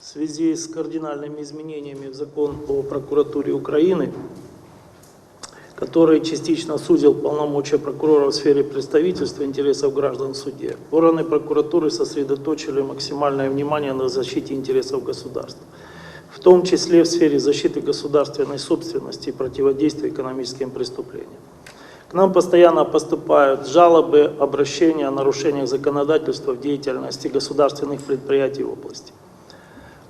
в связи с кардинальными изменениями в закон о прокуратуре Украины, который частично сузил полномочия прокурора в сфере представительства интересов граждан в суде, органы прокуратуры сосредоточили максимальное внимание на защите интересов государства, в том числе в сфере защиты государственной собственности и противодействия экономическим преступлениям. К нам постоянно поступают жалобы, обращения о нарушениях законодательства в деятельности государственных предприятий области.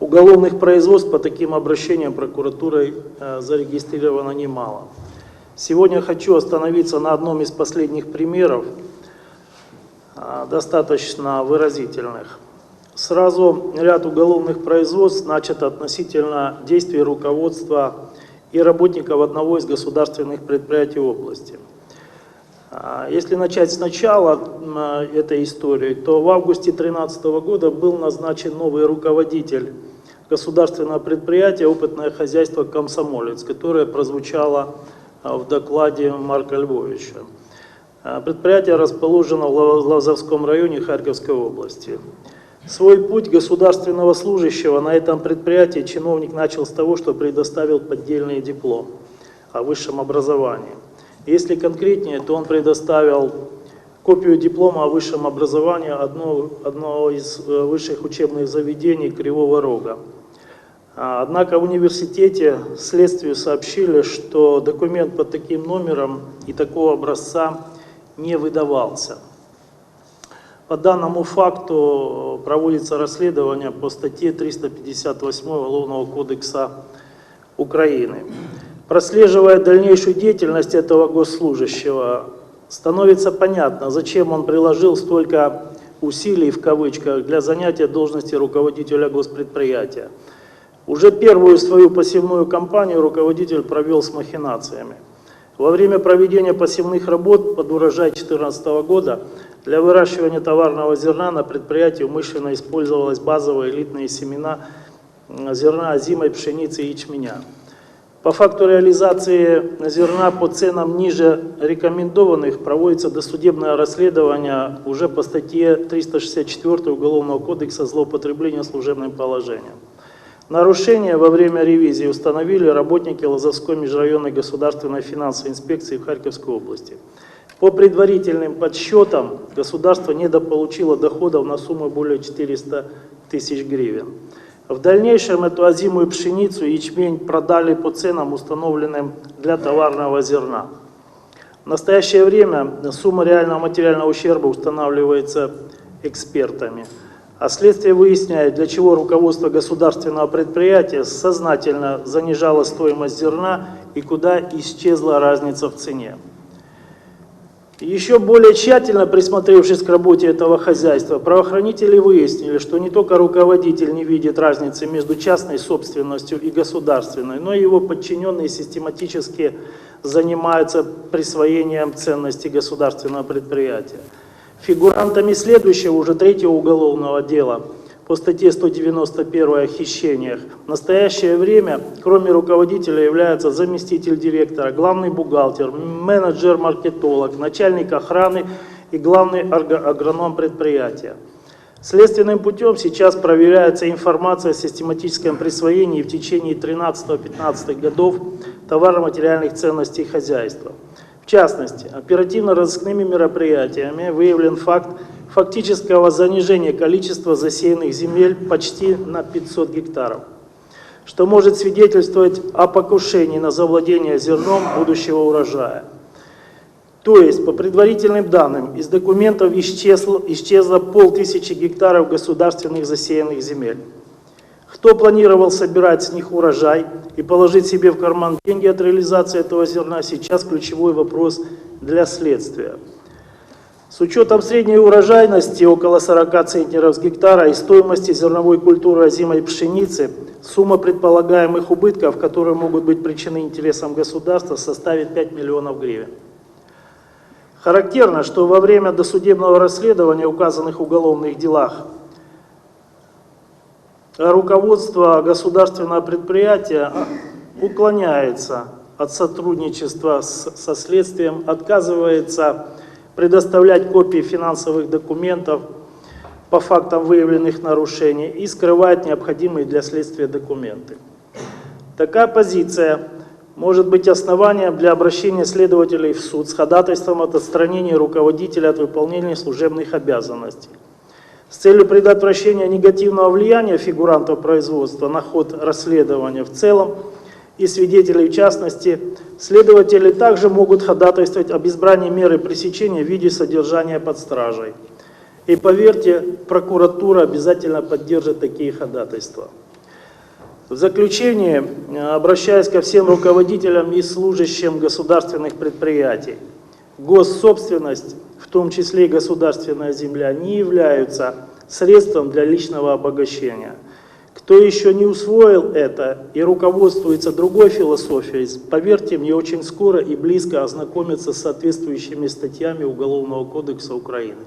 Уголовных производств по таким обращениям прокуратурой э, зарегистрировано немало. Сегодня хочу остановиться на одном из последних примеров, э, достаточно выразительных. Сразу ряд уголовных производств начат относительно действий руководства и работников одного из государственных предприятий области – если начать сначала этой истории, то в августе 2013 года был назначен новый руководитель государственного предприятия «Опытное хозяйство «Комсомолец», которое прозвучало а, в докладе Марка Львовича. А, предприятие расположено в Лазовском районе Харьковской области. Свой путь государственного служащего на этом предприятии чиновник начал с того, что предоставил поддельный диплом о высшем образовании. Если конкретнее, то он предоставил копию диплома о высшем образовании одного, одного из э, высших учебных заведений Кривого Рога. А, однако в университете следствию сообщили, что документ под таким номером и такого образца не выдавался. По данному факту проводится расследование по статье 358 Уголовного кодекса Украины. Прослеживая дальнейшую деятельность этого госслужащего, становится понятно, зачем он приложил столько усилий в кавычках для занятия должности руководителя госпредприятия. Уже первую свою посевную кампанию руководитель провел с махинациями. Во время проведения посевных работ под урожай 2014 года для выращивания товарного зерна на предприятии умышленно использовалась базовые элитные семена зерна озимой пшеницы и ячменя. По факту реализации зерна по ценам ниже рекомендованных проводится досудебное расследование уже по статье 364 Уголовного кодекса злоупотребления служебным положением. Нарушения во время ревизии установили работники Лазовской межрайонной государственной финансовой инспекции в Харьковской области. По предварительным подсчетам государство недополучило доходов на сумму более 400 тысяч гривен. В дальнейшем эту озимую пшеницу и ячмень продали по ценам, установленным для товарного зерна. В настоящее время сумма реального материального ущерба устанавливается экспертами. А следствие выясняет, для чего руководство государственного предприятия сознательно занижало стоимость зерна и куда исчезла разница в цене. Еще более тщательно присмотревшись к работе этого хозяйства, правоохранители выяснили, что не только руководитель не видит разницы между частной собственностью и государственной, но и его подчиненные систематически занимаются присвоением ценностей государственного предприятия. Фигурантами следующего, уже третьего уголовного дела – по статье 191 о хищениях. В настоящее время, кроме руководителя, являются заместитель директора, главный бухгалтер, менеджер-маркетолог, начальник охраны и главный агроном предприятия. Следственным путем сейчас проверяется информация о систематическом присвоении в течение 13-15 годов товаро-материальных ценностей хозяйства. В частности, оперативно-розыскными мероприятиями выявлен факт фактического занижения количества засеянных земель почти на 500 гектаров, что может свидетельствовать о покушении на завладение зерном будущего урожая. То есть, по предварительным данным, из документов исчезло, исчезло полтысячи гектаров государственных засеянных земель. Кто планировал собирать с них урожай и положить себе в карман деньги от реализации этого зерна, сейчас ключевой вопрос для следствия. С учетом средней урожайности около 40 центнеров с гектара и стоимости зерновой культуры озимой пшеницы, сумма предполагаемых убытков, которые могут быть причины интересам государства, составит 5 миллионов гривен. Характерно, что во время досудебного расследования указанных уголовных делах руководство государственного предприятия уклоняется от сотрудничества со следствием, отказывается предоставлять копии финансовых документов, по фактам выявленных нарушений и скрывает необходимые для следствия документы. Такая позиция может быть основанием для обращения следователей в суд с ходатайством от отстранения руководителя от выполнения служебных обязанностей. С целью предотвращения негативного влияния фигурантов производства на ход расследования в целом и свидетелей в частности, следователи также могут ходатайствовать об избрании меры пресечения в виде содержания под стражей. И поверьте, прокуратура обязательно поддержит такие ходатайства. В заключение, обращаясь ко всем руководителям и служащим государственных предприятий, госсобственность, в том числе и государственная земля, не являются средством для личного обогащения. Кто еще не усвоил это и руководствуется другой философией, поверьте мне, очень скоро и близко ознакомиться с соответствующими статьями Уголовного кодекса Украины.